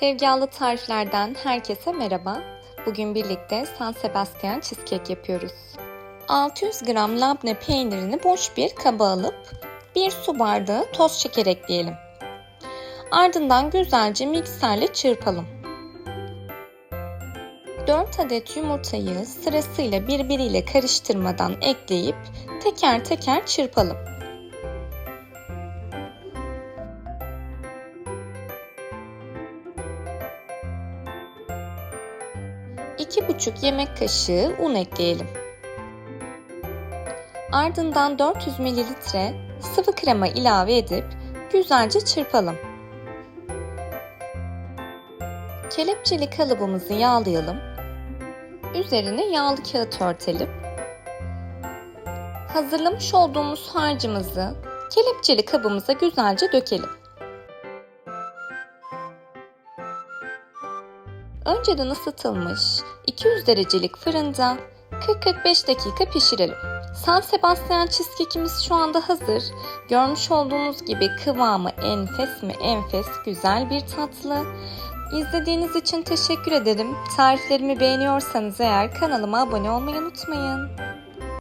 Sevgili tariflerden herkese merhaba. Bugün birlikte San Sebastian cheesecake yapıyoruz. 600 gram labne peynirini boş bir kaba alıp bir su bardağı toz şeker ekleyelim. Ardından güzelce mikserle çırpalım. 4 adet yumurtayı sırasıyla birbiriyle karıştırmadan ekleyip teker teker çırpalım. 2,5 yemek kaşığı un ekleyelim. Ardından 400 ml sıvı krema ilave edip güzelce çırpalım. Kelepçeli kalıbımızı yağlayalım. Üzerine yağlı kağıt örtelim. Hazırlamış olduğumuz harcımızı kelepçeli kabımıza güzelce dökelim. Önceden ısıtılmış 200 derecelik fırında 40-45 dakika pişirelim. San Sebastian cheesecake'imiz şu anda hazır. Görmüş olduğunuz gibi kıvamı enfes mi enfes güzel bir tatlı. İzlediğiniz için teşekkür ederim. Tariflerimi beğeniyorsanız eğer kanalıma abone olmayı unutmayın.